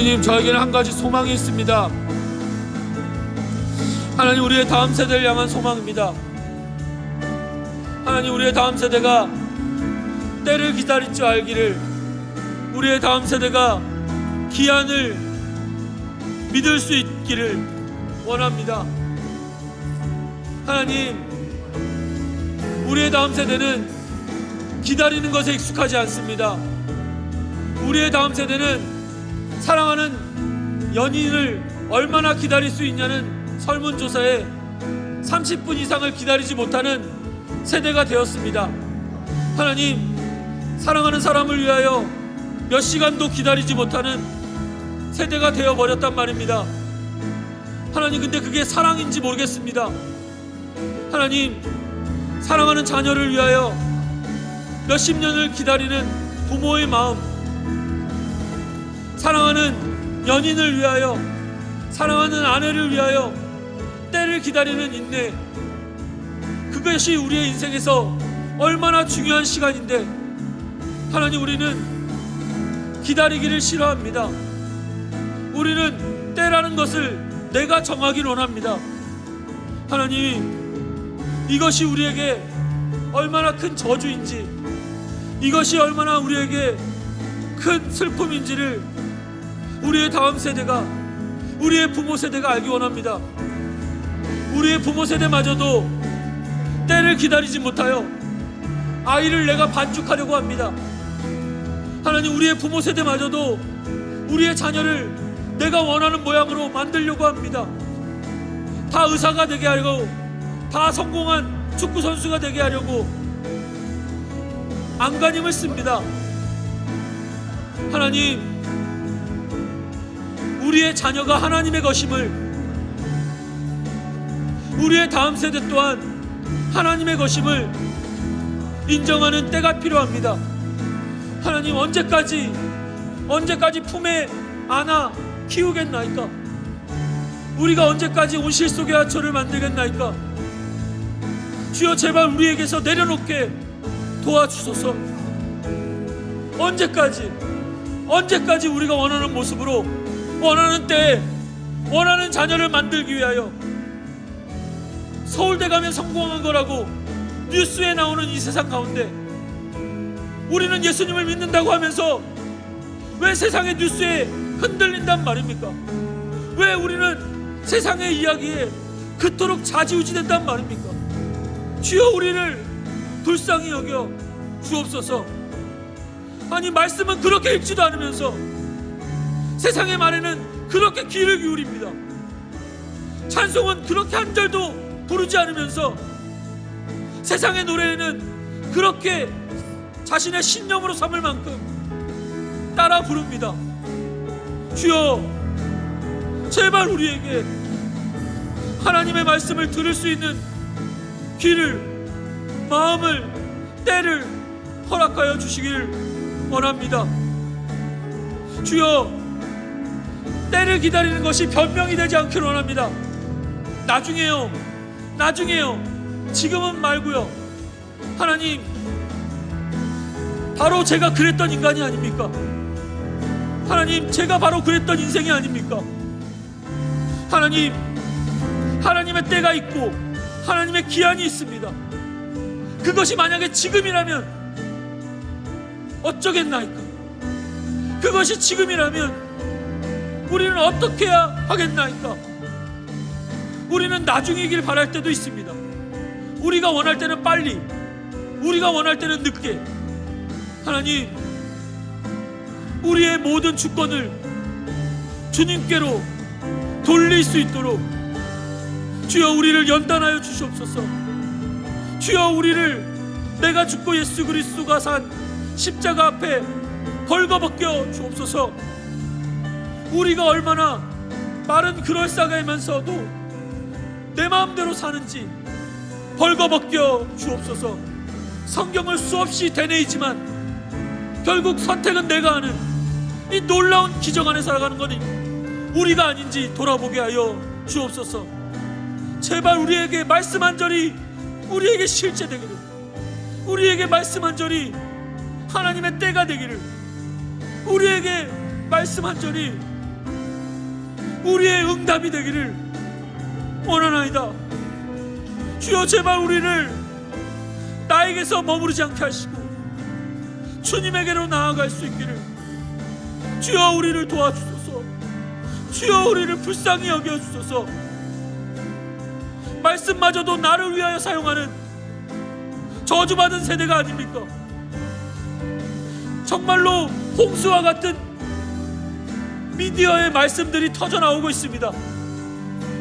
주님 저에게는 한 가지 소망이 있습니다. 하나님 우리의 다음 세대를 향한 소망입니다. 하나님 우리의 다음 세대가 때를 기다릴 줄 알기를 우리의 다음 세대가 기한을 믿을 수 있기를 원합니다. 하나님 우리의 다음 세대는 기다리는 것에 익숙하지 않습니다. 우리의 다음 세대는 사랑하는 연인을 얼마나 기다릴 수 있냐는 설문조사에 30분 이상을 기다리지 못하는 세대가 되었습니다. 하나님, 사랑하는 사람을 위하여 몇 시간도 기다리지 못하는 세대가 되어 버렸단 말입니다. 하나님, 근데 그게 사랑인지 모르겠습니다. 하나님, 사랑하는 자녀를 위하여 몇십 년을 기다리는 부모의 마음, 사랑하는 연인을 위하여, 사랑하는 아내를 위하여 때를 기다리는 인내, 그것이 우리의 인생에서 얼마나 중요한 시간인데, 하나님 우리는 기다리기를 싫어합니다. 우리는 때라는 것을 내가 정하기를 원합니다. 하나님, 이것이 우리에게 얼마나 큰 저주인지, 이것이 얼마나 우리에게 큰 슬픔인지를 우리의 다음 세대가, 우리의 부모 세대가 알기 원합니다. 우리의 부모 세대마저도 때를 기다리지 못하여 아이를 내가 반죽하려고 합니다. 하나님 우리의 부모 세대마저도 우리의 자녀를 내가 원하는 모양으로 만들려고 합니다. 다 의사가 되게 하려고 다 성공한 축구 선수가 되게 하려고 안간힘을 씁니다. 하나님 우리의 자녀가 하나님의 것임을 우리의 다음 세대 또한 하나님의 것임을 인정하는 때가 필요합니다. 하나님 언제까지 언제까지 품에 안아 키우겠나이까? 우리가 언제까지 온실 속의 하초를 만들겠나이까? 주여 제발 우리에게서 내려놓게 도와주소서. 언제까지 언제까지 우리가 원하는 모습으로 원하는 때에 원하는 자녀를 만들기 위하여 서울대 가면 성공한 거라고 뉴스에 나오는 이 세상 가운데 우리는 예수님을 믿는다고 하면서 왜 세상의 뉴스에 흔들린단 말입니까? 왜 우리는 세상의 이야기에 그토록 자지우지된단 말입니까? 주여 우리를 불쌍히 여겨 주옵소서. 아니 말씀은 그렇게 읽지도 않으면서 세상의 말에는 그렇게 귀를 기울입니다. 찬송은 그렇게 한 절도 부르지 않으면서 세상의 노래에는 그렇게 자신의 신념으로 삼을 만큼 따라 부릅니다. 주여, 제발 우리에게 하나님의 말씀을 들을 수 있는 귀를, 마음을, 때를 허락하여 주시길 원합니다. 주여, 때를 기다리는 것이 변명이 되지 않기를 원합니다. 나중에요, 나중에요, 지금은 말고요. 하나님, 바로 제가 그랬던 인간이 아닙니까? 하나님, 제가 바로 그랬던 인생이 아닙니까? 하나님, 하나님의 때가 있고 하나님의 기한이 있습니다. 그것이 만약에 지금이라면 어쩌겠나이까? 그것이 지금이라면 우리는 어떻게 해야 하겠나이까? 우리는 나중이길 바랄 때도 있습니다. 우리가 원할 때는 빨리, 우리가 원할 때는 늦게. 하나님, 우리의 모든 주권을 주님께로 돌릴 수 있도록 주여 우리를 연단하여 주시옵소서. 주여 우리를 내가 죽고 예수 그리스도가 산 십자가 앞에 벌거벗겨 주옵소서. 우리가 얼마나 말은 그럴싸하면서도 내 마음대로 사는지 벌거벗겨 주옵소서. 성경을 수없이 되뇌이지만 결국 선택은 내가 하는 이 놀라운 기적 안에 살아가는 거니 우리가 아닌지 돌아보게 하여 주옵소서. 제발 우리에게 말씀 한 절이 우리에게 실제 되기를 우리에게 말씀 한 절이 하나님의 때가 되기를 우리에게 말씀 한 절이 우리의 응답이 되기를 원하나이다. 주여 제발 우리를 나에게서 머무르지 않게 하시고 주님에게로 나아갈 수 있기를. 주여 우리를 도와주소서. 주여 우리를 불쌍히 여겨주소서. 말씀마저도 나를 위하여 사용하는 저주받은 세대가 아닙니까? 정말로 홍수와 같은 미디어의 말씀들이 터져 나오고 있습니다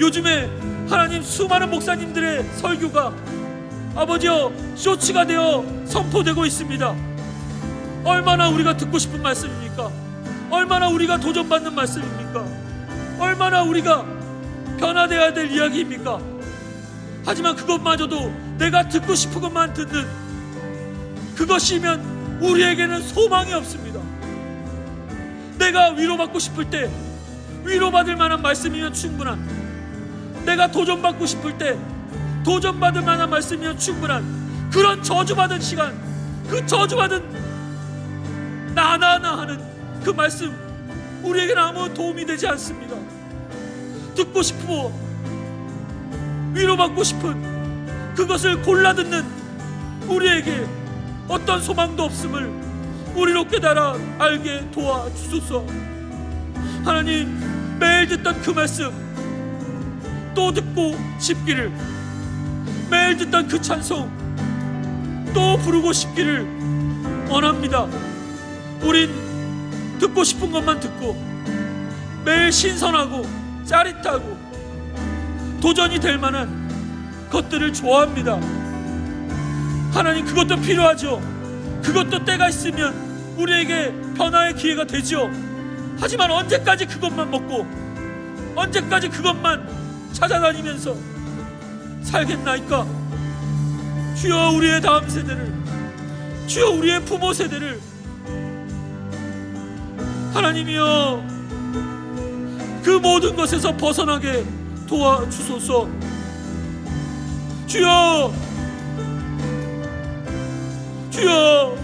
요즘에 하나님 수많은 목사님들의 설교가 아버지여 쇼츠가 되어 선포되고 있습니다. 얼마나 우리가 듣고 싶은 말씀입니까? 얼마나 우리가 도전받는 말씀입니까? 얼마나 우리가 변화되어야 될 이야기입니까? 하지만 그것마저도 내가 듣고 싶은 것만 듣는 그것이면 우리에게는 소망이 없습니다. 내가 위로받고 싶을 때 위로받을 만한 말씀이면 충분한. 내가 도전받고 싶을 때 도전받을 만한 말씀이면 충분한. 그런 저주받은 시간 그 저주받은 나나나 하는 그 말씀 우리에게는 아무 도움이 되지 않습니다. 듣고 싶고 위로받고 싶은 그것을 골라 듣는 우리에게 어떤 소망도 없음을 우리로 깨달아 알게 도와주소서 하나님 매일 듣던 그 말씀 또 듣고 싶기를 매일 듣던 그 찬송 또 부르고 싶기를 원합니다. 우린 듣고 싶은 것만 듣고 매일 신선하고 짜릿하고 도전이 될 만한 것들을 좋아합니다. 하나님 그것도 필요하죠. 그것도 때가 있으면 우리에게 변화의 기회가 되죠. 하지만 언제까지 그것만 먹고 언제까지 그것만 찾아다니면서 살겠나이까? 주여 우리의 다음 세대를 주여 우리의 부모 세대를 하나님이여 그 모든 것에서 벗어나게 도와주소서 주여 주여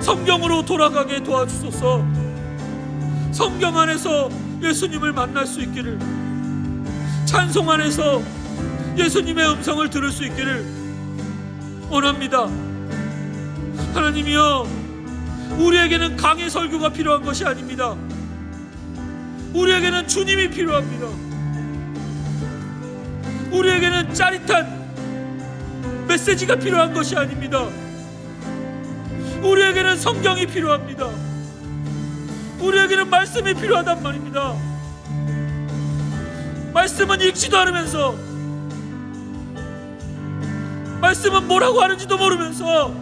성경으로 돌아가게 도와주소서 성경 안에서 예수님을 만날 수 있기를 찬송 안에서 예수님의 음성을 들을 수 있기를 원합니다. 하나님이여, 우리에게는 강의 설교가 필요한 것이 아닙니다. 우리에게는 주님이 필요합니다. 우리에게는 짜릿한 메시지가 필요한 것이 아닙니다. 우리에게는 성경이 필요합니다. 우리에게는 말씀이 필요하단 말입니다. 말씀은 읽지도 않으면서 말씀은 뭐라고 하는지도 모르면서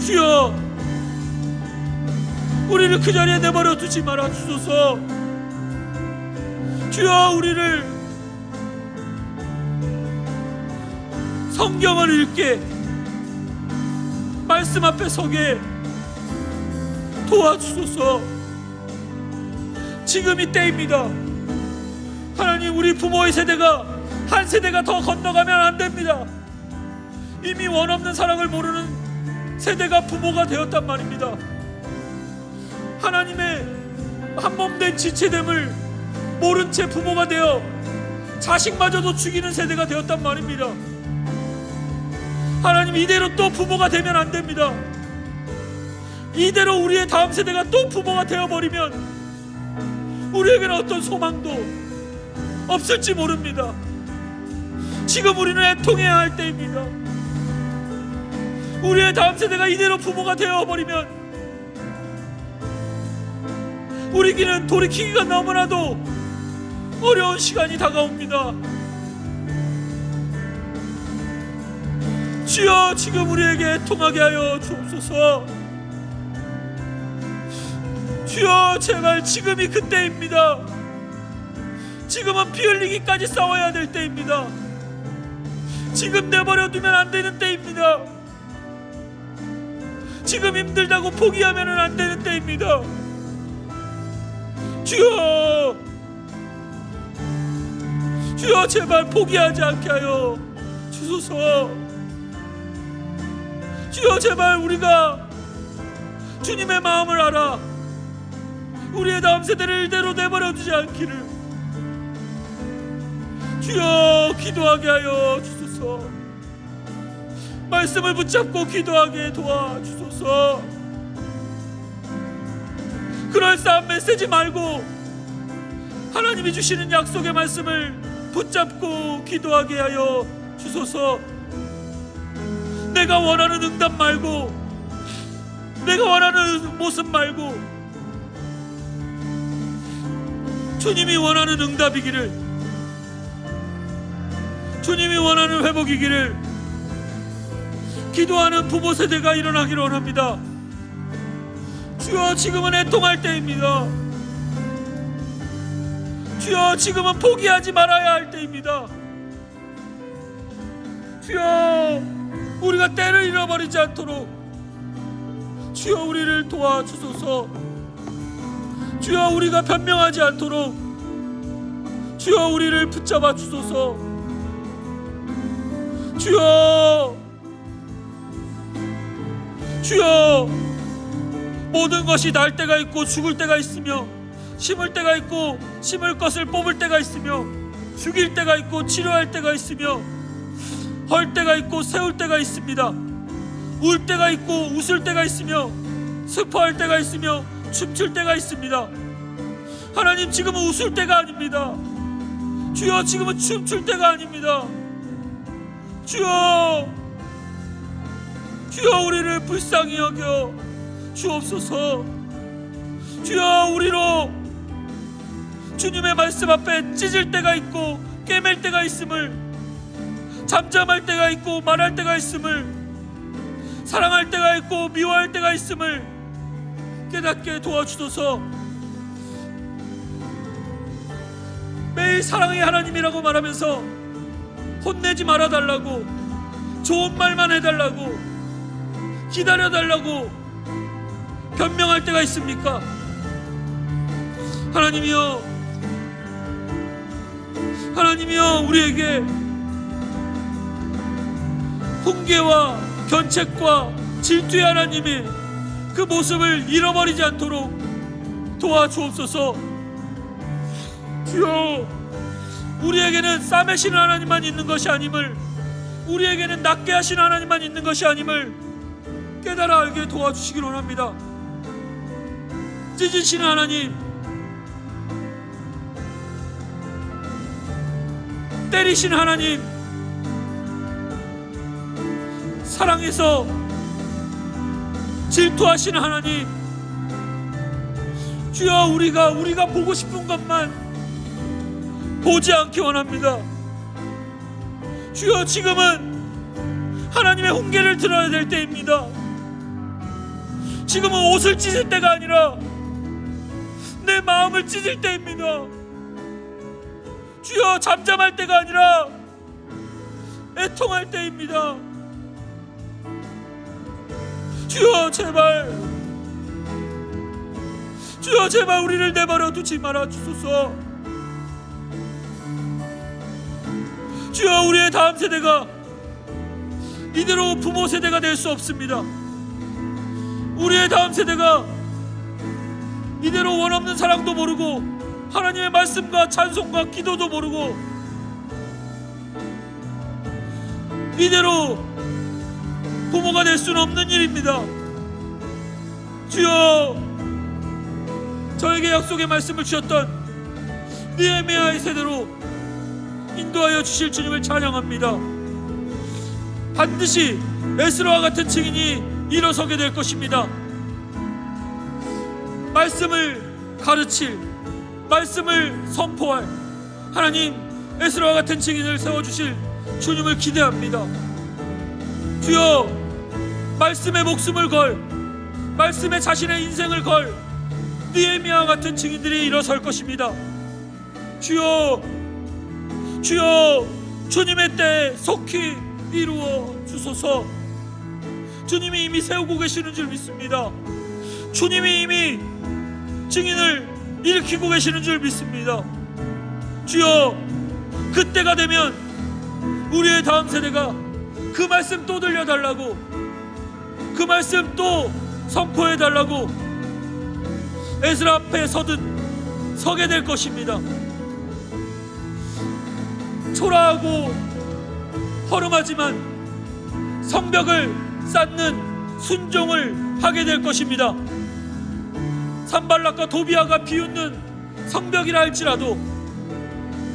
주여 우리를 그 자리에 내버려 두지 말아 주소서 주여 우리를 성경을 읽게 말씀 앞에 서게 도와주소서 지금 이 때입니다. 하나님 우리 부모의 세대가 한 세대가 더 건너가면 안 됩니다. 이미 원 없는 사랑을 모르는 세대가 부모가 되었단 말입니다. 하나님의 한 몸 된 지체됨을 모른 채 부모가 되어 자식마저도 죽이는 세대가 되었단 말입니다. 하나님 이대로 또 부모가 되면 안 됩니다. 이대로 우리의 다음 세대가 또 부모가 되어버리면 우리에게는 어떤 소망도 없을지 모릅니다. 지금 우리는 애통해야 할 때입니다. 우리의 다음 세대가 이대로 부모가 되어버리면 우리기는 돌이키기가 너무나도 어려운 시간이 다가옵니다. 주여 지금 우리에게 애통하게 하여 주옵소서. 주여 제발 지금이 그때입니다. 지금은 피 흘리기까지 싸워야 될 때입니다. 지금 내버려 두면 안 되는 때입니다. 지금 힘들다고 포기하면 안 되는 때입니다. 주여, 주여 제발 포기하지 않게 하여 주소서. 주여 제발 우리가 주님의 마음을 알아 우리의 다음 세대를 이대로 내버려 두지 않기를. 주여 기도하게 하여 주소서. 말씀을 붙잡고 기도하게 도와주소서. 그럴싸한 메시지 말고 하나님이 주시는 약속의 말씀을 붙잡고 기도하게 하여 주소서 내가 원하는 응답 말고 내가 원하는 모습 말고 주님이 원하는 응답이기를 주님이 원하는 회복이기를 기도하는 부모 세대가 일어나기를 원합니다. 주여 지금은 애통할 때입니다. 주여 지금은 포기하지 말아야 할 때입니다. 주여 우리가 때를 잃어버리지 않도록 주여 우리를 도와주소서. 주여 우리가 변명하지 않도록 주여 우리를 붙잡아 주소서. 주여 주여 모든 것이 날 때가 있고 죽을 때가 있으며 심을 때가 있고 심을 것을 뽑을 때가 있으며 죽일 때가 있고 치료할 때가 있으며 헐 때가 있고 세울 때가 있습니다. 울 때가 있고 웃을 때가 있으며 슬퍼할 때가 있으며 춤출 때가 있습니다. 하나님 지금은 웃을 때가 아닙니다. 주여 지금은 춤출 때가 아닙니다. 주여 주여 우리를 불쌍히 여겨 주옵소서 주여 우리로 주님의 말씀 앞에 찢을 때가 있고 깨맬 때가 있음을 잠잠할 때가 있고 말할 때가 있음을 사랑할 때가 있고 미워할 때가 있음을 깨닫게 도와주소서 매일 사랑의 하나님이라고 말하면서 혼내지 말아달라고 좋은 말만 해달라고 기다려달라고 변명할 때가 있습니까? 하나님이여 하나님이여 우리에게 훈계와 견책과 질투의 하나님의 그 모습을 잃어버리지 않도록 도와주옵소서. 주여 우리에게는 싸매시는 하나님만 있는 것이 아님을 우리에게는 낫게 하시는 하나님만 있는 것이 아님을 깨달아 알게 도와주시길 원합니다. 찢으시는 하나님 때리시는 하나님 사랑해서 질투하시는 하나님 주여 우리가 우리가 보고 싶은 것만 보지 않기 원합니다. 주여 지금은 하나님의 훈계를 들어야 될 때입니다. 지금은 옷을 찢을 때가 아니라 내 마음을 찢을 때입니다. 주여 잠잠할 때가 아니라 애통할 때입니다 주여 제발. 주여 제발 우리를 내버려 두지 말아 주소서. 주여 우리의 다음 세대가 이대로 부모 세대가 될 수 없습니다. 우리의 다음 세대가 이대로 원 없는 사랑도 모르고 하나님의 말씀과 찬송과 기도도 모르고 이대로 부모가 될 수는 없는 일입니다. 주여 저에게 약속의 말씀을 주셨던 니에미아의 세대로 인도하여 주실 주님을 찬양합니다. 반드시 에스라와 같은 증인이 일어서게 될 것입니다. 말씀을 가르칠 말씀을 선포할 하나님 에스라와 같은 증인을 세워주실 주님을 기대합니다. 주여 말씀에 목숨을 걸 말씀에 자신의 인생을 걸 니에미아 같은 증인들이 일어설 것입니다. 주여 주여 주님의 때 속히 이루어 주소서 주님이 이미 세우고 계시는 줄 믿습니다. 주님이 이미 증인을 일으키고 계시는 줄 믿습니다. 주여 그때가 되면 우리의 다음 세대가 그 말씀 또 들려달라고 그 말씀 또 선포해 달라고 에스라 앞에 서든 서게 될 것입니다. 초라하고 허름하지만 성벽을 쌓는 순종을 하게 될 것입니다. 산발락과 도비아가 비웃는 성벽이라 할지라도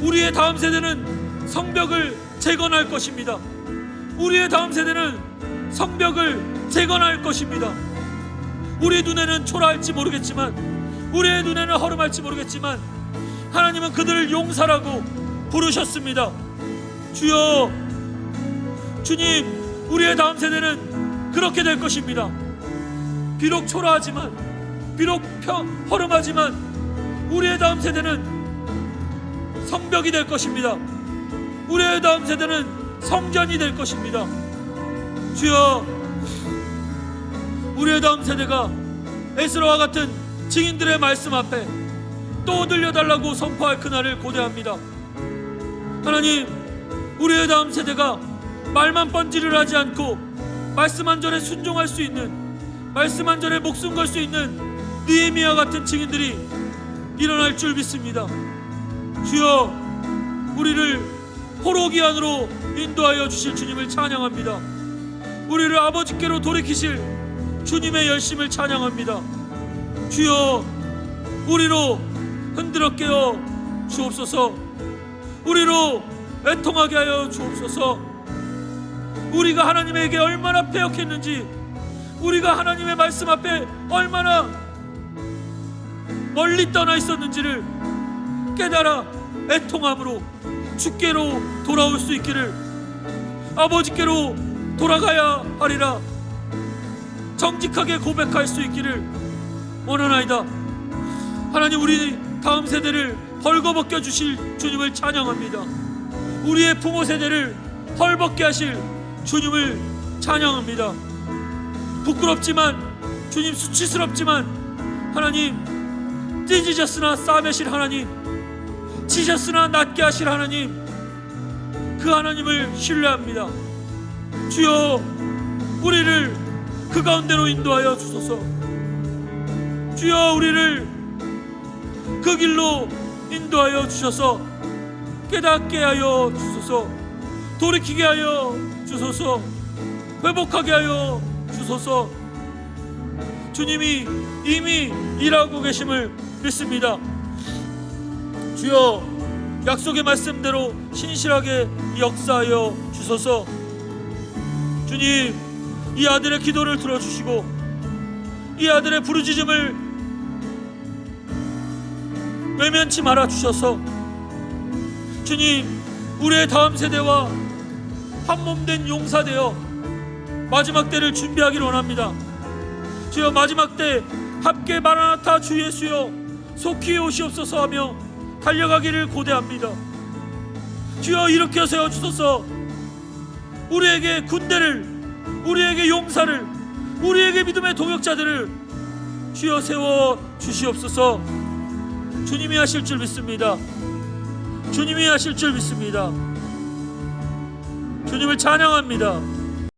우리의 다음 세대는 성벽을 재건할 것입니다. 우리의 다음 세대는 성벽을 재건할 것입니다. 우리 눈에는 초라할지 모르겠지만 우리의 눈에는 허름할지 모르겠지만 하나님은 그들을 용사라고 부르셨습니다. 주여 주님 우리의 다음 세대는 그렇게 될 것입니다. 비록 초라하지만 비록 펴, 허름하지만 우리의 다음 세대는 성벽이 될 것입니다. 우리의 다음 세대는 성전이 될 것입니다. 주여 우리의 다음 세대가 에스라와 같은 증인들의 말씀 앞에 또 들려달라고 선포할 그날을 고대합니다. 하나님, 우리의 다음 세대가 말만 번지를 하지 않고 말씀 한 절에 순종할 수 있는 말씀 한 절에 목숨 걸 수 있는 느헤미야 같은 증인들이 일어날 줄 믿습니다. 주여, 우리를 포로기 안으로 인도하여 주실 주님을 찬양합니다. 우리를 아버지께로 돌이키실 주님의 열심을 찬양합니다. 주여, 우리로 흔들어 깨어 주옵소서. 우리로 애통하게 하여 주옵소서. 우리가 하나님에게 얼마나 패역했는지, 우리가 하나님의 말씀 앞에 얼마나 멀리 떠나 있었는지를 깨달아 애통함으로 주께로 돌아올 수 있기를 아버지께로 돌아가야 하리라 정직하게 고백할 수 있기를 원하나이다. 하나님 우리 다음 세대를 벌거벗겨 주실 주님을 찬양합니다. 우리의 부모 세대를 헐벗게 하실 주님을 찬양합니다. 부끄럽지만 주님 수치스럽지만 하나님 찢으셨으나 싸매실 하나님 지셨으나 낮게 하실 하나님 그 하나님을 신뢰합니다. 주여 우리를 그 가운데로 인도하여 주소서. 주여 우리를 그 길로 인도하여 주셔서 깨닫게 하여 주소서. 돌이키게 하여 주소서. 회복하게 하여 주소서. 주님이 이미 일하고 계심을 믿습니다. 주여 약속의 말씀대로 신실하게 역사하여 주소서. 주님 이 아들의 기도를 들어주시고 이 아들의 부르짖음을 외면치 말아 주셔서 주님 우리의 다음 세대와 한 몸된 용사되어 마지막 때를 준비하기를 원합니다. 주여 마지막 때 함께 마라나타 주 예수여 속히 오시옵소서 하며 달려가기를 고대합니다. 주여 일으켜 세워 주소서. 우리에게 군대를 우리에게 용사를 우리에게 믿음의 동역자들을 주여 세워 주시옵소서. 주님이 하실 줄 믿습니다. 주님이 하실 줄 믿습니다. 주님을 찬양합니다